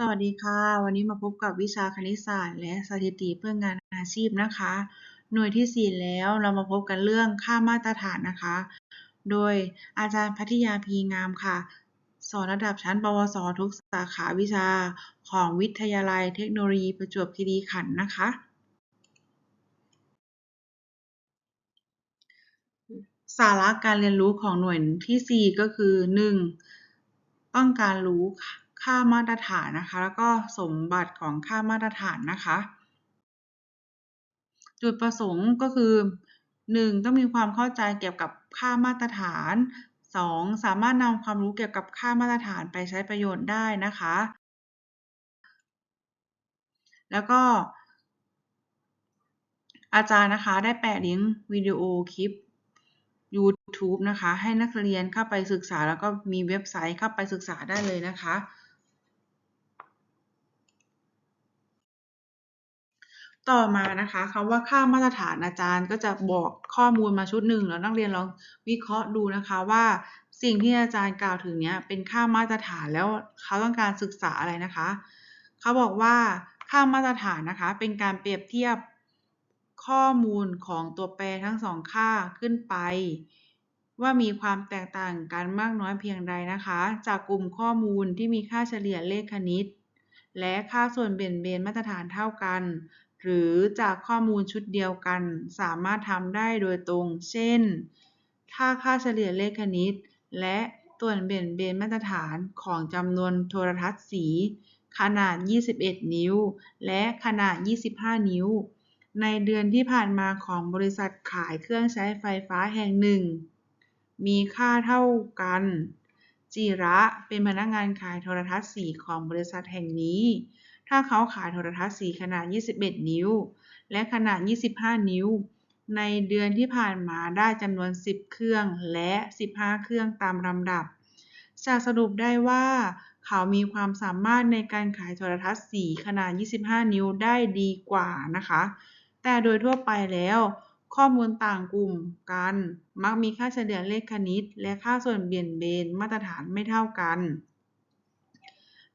สวัสดีค่ะ วันนี้มาพบกับวิชาคณิตศาสตร์และสถิติเพื่องานอาชีพนะคะ หน่วยที่ 4 แล้วเรามาพบกันเรื่องค่ามาตรฐานนะคะ โดยอาจารย์พัทยาพีงามค่ะ สอนระดับชั้น ปวส ทุกสาขาวิชาของวิทยาลัยเทคโนโลยีประจวบคีรีขันธ์นะคะ สาระการเรียนรู้ของหน่วยที่ 4 ก็คือ 1. ต้องการรู้ค่ะ่ามาตรฐานนะคะ แล้วก็สมบัติของค่ามาตรฐานนะคะ จุดประสงค์ก็คือ 1. ต้องมีความเข้าใจเกี่ยวกับค่ามาตรฐาน 2. สามารถนำความรู้เกี่ยวกับค่ามาตรฐานไปใช้ประโยชน์ได้นะคะ แล้วก็ อาจารย์นะคะได้แปะลิงก์วิดีโอคลิป YouTube นะคะ ให้นักเรียนเข้าไปศึกษาแล้วก็มีเว็บไซต์เข้าไปศึกษาได้เลยนะคะ ต่อมานะคะคำว่าค่ามาตรฐานอาจารย์ก็จะบอกข้อมูลมาชุดหนึ่งแล้วนักเรียนลองวิเคราะห์ดูนะคะว่า สิ่งที่อาจารย์กล่าวถึงเนี้ยเป็นค่ามาตรฐานแล้วเขาต้องการศึกษาอะไรนะคะเขาบอกว่าค่ามาตรฐานนะคะเป็นการเปรียบเทียบข้อมูลของตัวแปรทั้งสองค่าขึ้นไป ว่ามีความแตกต่างกันมากน้อยเพียงใดนะคะ จากกลุ่มข้อมูลที่มีค่าเฉลี่ยเลขคณิต และค่าส่วนเบี่ยงเบนมาตรฐานเท่ากัน หรือจากข้อมูลชุดเดียวกัน สามารถทำได้โดยตรง เช่น ถ้าค่าเฉลี่ยเลขคณิต และส่วนเบี่ยงเบนมาตรฐานของจำนวนโทรทัศน์สี ขนาด 21 นิ้ว และขนาด 25 นิ้ว ในเดือนที่ผ่านมาของบริษัทขายเครื่องใช้ไฟฟ้าแห่งหนึ่ง มีค่าเท่ากัน จิระเป็นพนักงานขายโทรทัศน์สีของบริษัทแห่งนี้ ถ้าเขาขายโทรทัศน์สีขนาด 21 นิ้ว และขนาด 25 นิ้ว ในเดือนที่ผ่านมาได้จำนวน 10 เครื่องและ 15 เครื่องตามลำดับจะสรุปได้ว่า เขามีความสามารถในการขายโทรทัศน์สีขนาด 25 นิ้วได้ดีกว่านะคะ แต่โดยทั่วไปแล้ว ข้อมูลต่างกลุ่มกัน มักมีค่าเฉลี่ยเลขคณิต และค่าส่วนเบี่ยงเบนมาตรฐานไม่เท่ากัน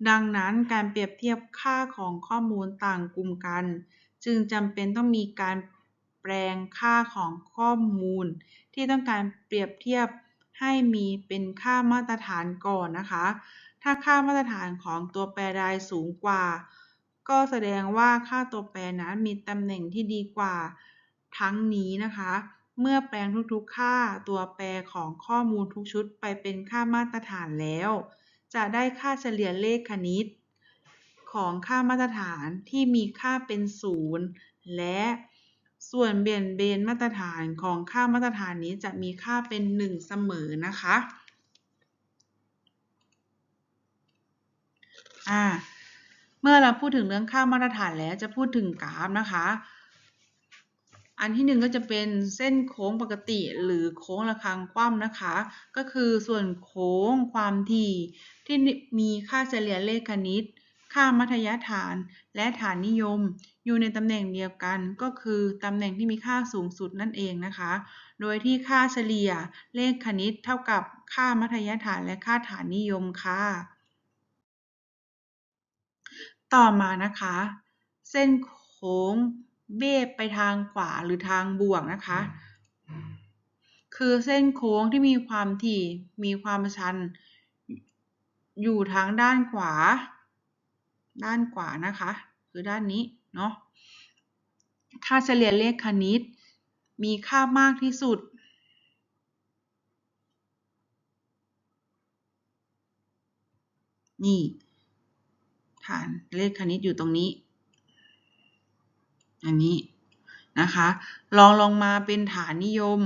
ดังนั้นการเปรียบเทียบค่าของข้อมูลต่างกลุ่มกัน จึงจำเป็นต้องมีการแปลงค่าของข้อมูล ที่ต้องการเปรียบเทียบให้มีเป็นค่ามาตรฐานก่อนนะคะ ถ้าค่ามาตรฐานของตัวแปรใดสูงกว่า ก็แสดงว่าค่าตัวแปรนั้นมีตำแหน่งที่ดีกว่าทั้งนี้นะคะ เมื่อแปลงทุกๆค่าตัวแปรของข้อมูลทุกชุดไปเป็นค่ามาตรฐานแล้ว จะได้ค่าเฉลี่ยเลขคณิต ของค่ามาตรฐานที่มีค่าเป็นศูนย์และส่วนเบี่ยงเบนมาตรฐานของค่ามาตรฐานนี้จะมีค่าเป็น 1 เสมอนะคะ อ่า เมื่อเราพูดถึงเรื่องค่ามาตรฐานแล้วจะพูดถึงกราฟนะคะ อันที่หนึ่งก็จะเป็นเส้นโค้งปกติหรือโค้งระฆังคว่ำนะคะ ก็คือส่วนโค้งความถี่ที่มีค่าเฉลี่ยเลขคณิต ค่ามัธยฐาน และฐานนิยม อยู่ในตำแหน่งเดียวกัน ก็คือตำแหน่งที่มีค่าสูงสุดนั่นเองนะคะ โดยที่ค่าเฉลี่ยเลขคณิตเท่ากับค่ามัธยฐานและค่าฐานนิยมค่ะ ต่อมานะคะ เส้นโค้ง เบ้ไปทางขวาหรือทางบวกนะคะ คือเส้นโค้งที่มีความถี่มีความชัน อยู่ทางด้านขวา ด้านขวานะคะ คือด้านนี้เนาะค่าเฉลี่ยเลขคณิต มีค่ามากที่สุดนี่ฐานเลขคณิตอยู่ตรงนี้ อันนี้นะคะลองลงมาเป็นฐานนิยม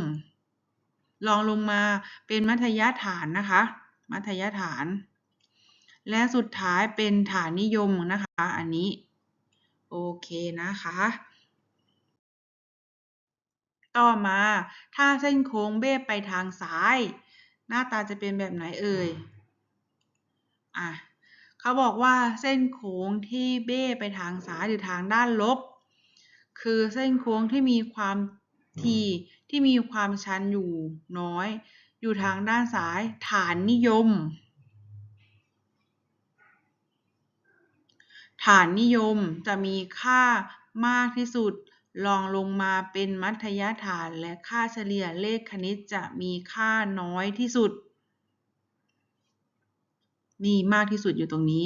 ลองลงมาเป็นมัธยฐานนะคะ มัธยฐาน และสุดท้ายเป็นฐานนิยมนะคะ อันนี้โอเคนะคะ ต่อมาถ้าเส้นโค้งเบ้ไปทางซ้าย หน้าตาจะเป็นแบบไหนเอ่ยอะเขาบอกว่าเส้นโค้งที่เบ้ไปทางซ้ายหรือทางด้านลบ คือเส้นโค้งที่มีความถี่ที่มีความชันอยู่น้อย อยู่ทางด้านซ้ายฐานนิยม ฐานนิยมจะมีค่ามากที่สุดรองลงมาเป็นมัธยฐานและค่าเฉลี่ยเลขคณิตจะมีค่าน้อยที่สุด นี่มากที่สุดอยู่ตรงนี้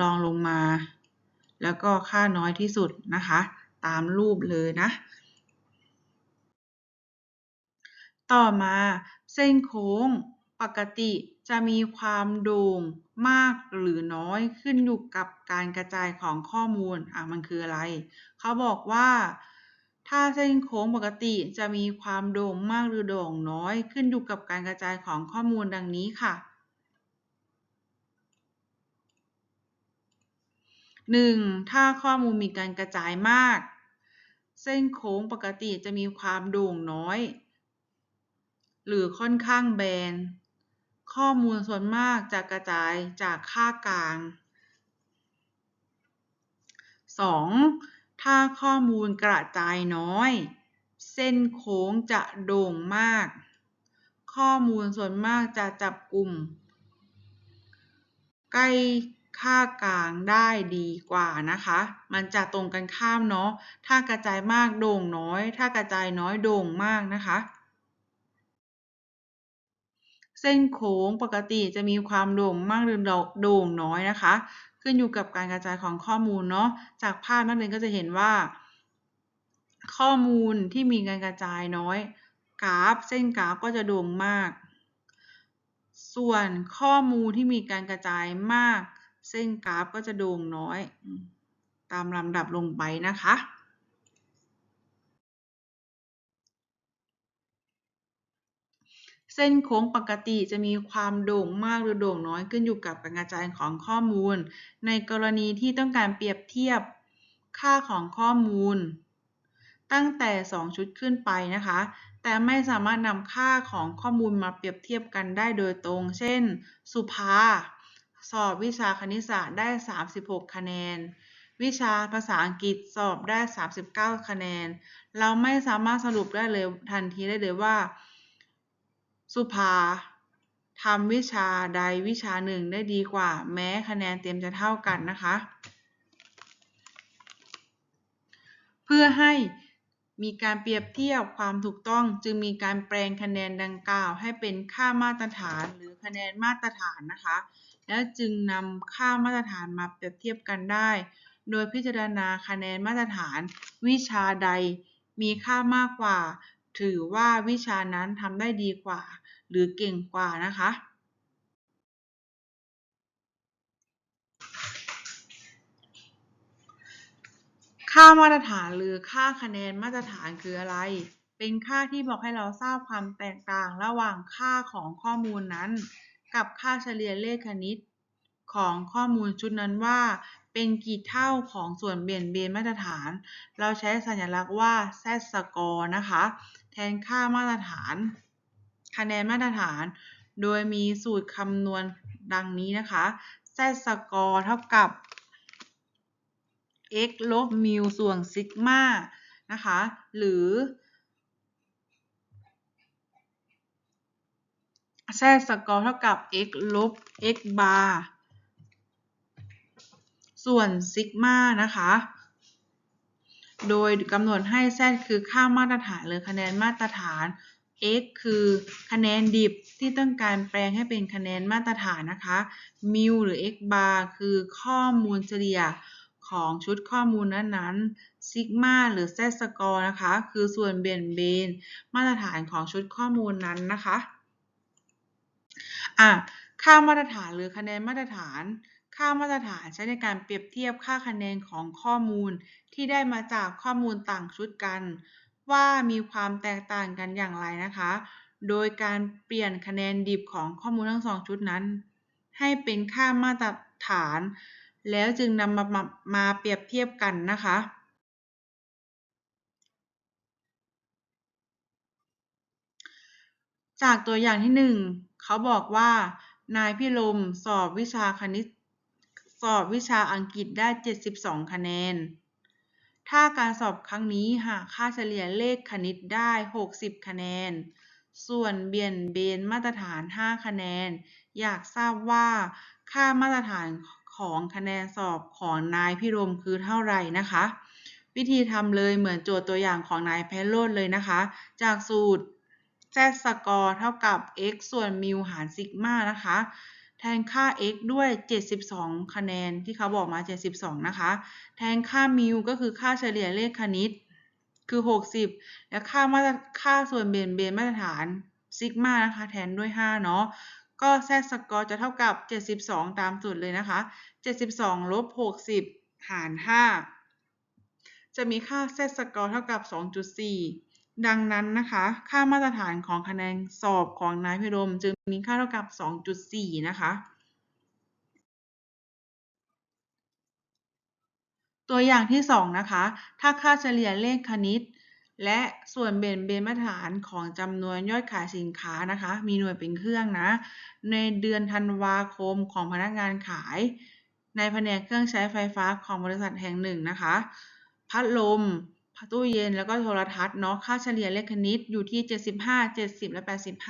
รองลงมา แล้วก็ค่าน้อยที่สุดนะคะ ตามรูปเลยนะ ต่อมาเส้นโค้งปกติจะมีความโด่งมากหรือน้อยขึ้นอยู่กับการกระจายของข้อมูล อะ มันคืออะไร เขาบอกว่า ถ้าเส้นโค้งปกติจะมีความโด่งมากหรือโด่งน้อยขึ้นอยู่กับการกระจายของข้อมูลดังนี้ค่ะ 1. ถ้าข้อมูลมีการกระจายมาก เส้นโค้งปกติจะมีความโด่งน้อย หรือค่อนข้างแบน ข้อมูลส่วนมากจะกระจายจากค่ากลาง 2. ถ้าข้อมูลกระจายน้อย เส้นโค้งจะโด่งมาก ข้อมูลส่วนมากจะจับกลุ่ม ใกล้ ค่ากลางได้ดีกว่านะคะ มันจะตรงกันข้ามเนาะ ถ้ากระจายมากโด่งน้อย ถ้ากระจายน้อยโด่งมากนะคะ เส้นโค้งปกติจะมีความโด่งมากหรือโด่งน้อยนะคะ ขึ้นอยู่กับการกระจายของข้อมูลเนาะ จากภาพนักเรียนก็จะเห็นว่า ข้อมูลที่มีการกระจายน้อย กราฟ เส้นกราฟก็จะโด่งมากส่วนข้อมูลที่มีการกระจายมาก เส้นกราฟก็จะโด่งน้อย ตามลำดับลงไปนะคะ เส้นโค้งปกติจะมีความโด่งมากหรือโด่งน้อยขึ้นอยู่กับการกระจายของข้อมูล ในกรณีที่ต้องการเปรียบเทียบค่าของข้อมูล ตั้งแต่ 2 ชุดขึ้นไปนะคะ แต่ไม่สามารถนำค่าของข้อมูลมาเปรียบเทียบกันได้โดยตรง เช่น สุภา สอบวิชาคณิตศาสตร์ได้ 36 คะแนน วิชาภาษาอังกฤษสอบได้ 39 คะแนน เราไม่สามารถสรุปได้เลยทันทีได้เลยว่า สุภาทำวิชาใดวิชาหนึ่งได้ดีกว่า แม้คะแนนเต็มจะเท่ากันนะคะ เพื่อให้มีการเปรียบเทียบความถูกต้องจึงมีการแปลงคะแนนดังกล่าว ให้เป็นค่ามาตรฐานหรือคะแนนมาตรฐานนะคะ แล้วจึงนำค่ามาตรฐานมาเปรียบเทียบกันได้ โดยพิจารณาคะแนนมาตรฐานวิชาใดมีค่ามากกว่า ถือว่าวิชานั้นทำได้ดีกว่า หรือเก่งกว่านะคะ ค่ามาตรฐานหรือค่าคะแนนมาตรฐานคืออะไร เป็นค่าที่บอกให้เราทราบความแตกต่างระหว่างค่าของข้อมูลนั้น กับค่าเฉลี่ยเลขคณิต ของข้อมูลชุดนั้นว่า เป็นกี่เท่าของส่วนเบี่ยงเบนมาตรฐาน เราใช้สัญลักษณ์ว่า z score นะคะ แทนค่ามาตรฐาน คะแนนมาตรฐาน โดยมีสูตรคำนวณดังนี้นะคะ z score เท่ากับ x ลบมิวส่วนซิกมานะคะ หรือ z score เท่ากับ x ลบ x bar ส่วนซิกมานะคะ โดยกำหนดให้ z คือค่ามาตรฐานหรือคะแนนมาตรฐาน x คือคะแนนดิบที่ต้องการแปลงให้เป็นคะแนนมาตรฐานนะคะมิวหรือ x bar คือข้อมูลเฉลี่ยของชุดข้อมูลนั้นๆซิกมาหรือ z score นะคะ คือส่วนเบี่ยงเบนมาตรฐานของชุดข้อมูลนั้นนะคะ อะค่ามาตรฐานหรือคะแนนมาตรฐาน ค่ามาตรฐานใช้ในการเปรียบเทียบค่าคะแนนของข้อมูล ที่ได้มาจากข้อมูลต่างชุดกัน ว่ามีความแตกต่างกันอย่างไรนะคะ โดยการเปลี่ยนคะแนนดิบของข้อมูลทั้งสองชุดนั้น ให้เป็นค่ามาตรฐาน แล้วจึงนำมามามาเปรียบเทียบกันนะคะจากตัวอย่างที่หนึ่ง เขาบอกว่า นายพิรมสอบวิชาคณิต สอบวิชาอังกฤษได้ 72 คะแนน ถ้าการสอบครั้งนี้หากค่าเฉลี่ยเลขคณิตได้ 60 คะแนน ส่วนเบี่ยงเบนมาตรฐาน 5 คะแนน อยากทราบว่า ค่ามาตรฐานขของคะแนนสอบของนายพิรมคือเท่าไหร่นะคะ วิธีทำเลยเหมือนโจทย์ตัวอย่างของนายแพโรดเลยนะคะ จากสูตร z สกอร์เท่ากับ x ส่วนมิวหารซิกมานะคะ แทนค่า x ด้วย 72 คะแนนที่เขาบอกมา 72 นะคะ แทนค่ามิวก็คือค่าเฉลี่ยเลขคณิต คือ 60 และค่ามาตรค่าส่วนเบี่ยงเบนมาตรฐานซิกมานะคะ แทนด้วย 5 เนาะก็แซสกอร์จะเท่ากับ 72 ตามสูตรเลยนะคะ 72 ลบ 60 หาร 5 จะมีค่าแซสกอร์เท่ากับ 2.4 ดังนั้นนะคะ ค่ามาตรฐานของคะแนนสอบของนายพิรมจึงมีค่าเท่ากับ 2.4 นะคะ ตัวอย่างที่ 2 นะคะ ถ้าค่าเฉลี่ยเลขคณิต และส่วนเบ่นเบนมาตรฐานของจำนวนยอดขายสินค้านะคะ มีหน่วยเป็นเครื่องนะ ในเดือนธันวาคมของพนักงานขาย ในแผนกเครื่องใช้ไฟฟ้าของบริษัทแห่งหนึ่งนะคะ พัดลม ตู้เย็นแล้วก็โทรทัศน์เนาะค่าเฉลี่ยเลขคณิตอยู่ที่ 75 70 และ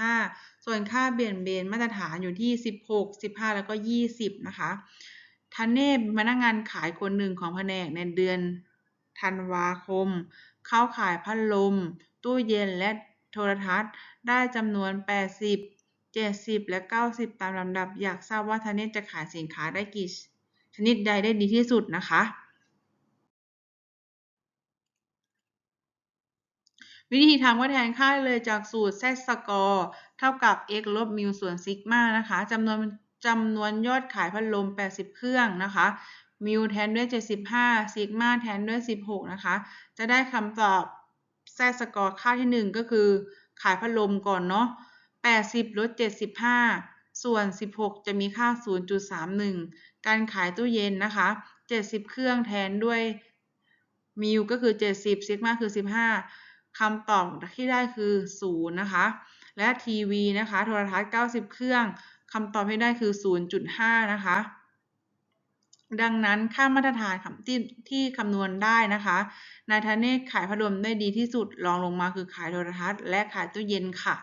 85 ส่วนค่าเบี่ยงเบนมาตรฐานอยู่ที่ 16 15 แล้วก็ 20 นะคะทันเน่พนักงานขายคนหนึ่งของแผนกในเดือนธันวาคม เข้าขายพัดลม ตู้เย็นและโทรทัศน์ได้จำนวน 80 70 และ 90 ตามลำดับ อยากทราบว่าทันเน่จะขายสินค้าได้กี่ชนิดใดได้ดีที่สุดนะคะ วิธีทำก็แทนค่าเลยจากสูตร z สกอร์เท่ากับ x ลบมิวส่วนซิกมานะคะจำนวนจำนวนยอดขายพัดลม 80 เครื่องนะคะมิวแทนด้วย 75ซิกมาแทนด้วย 16 นะคะ จะได้คำตอบ z สกอร์ค่าที่ 1 ก็คือขายพัดลมก่อนเนาะ80ลด75 ส่วน 16 จะมีค่า 0.31 การขายตู้เย็นนะคะ 70 เครื่องแทนด้วยมิวก็คือ 70ซิกมาคือ 15 คำตอบที่ได้คือ0นะคะ และทีวีนะคะ โทรทัศน์ 90 เครื่องคำตอบที่ได้คือ 0.5 นะคะ ดังนั้นค่ามาตรฐานที่ที่คำนวณได้นะคะ นายธเนศขายพัดลมได้ดีที่สุดรองลงมาคือขายโทรทัศน์และขายตู้เย็นค่ะ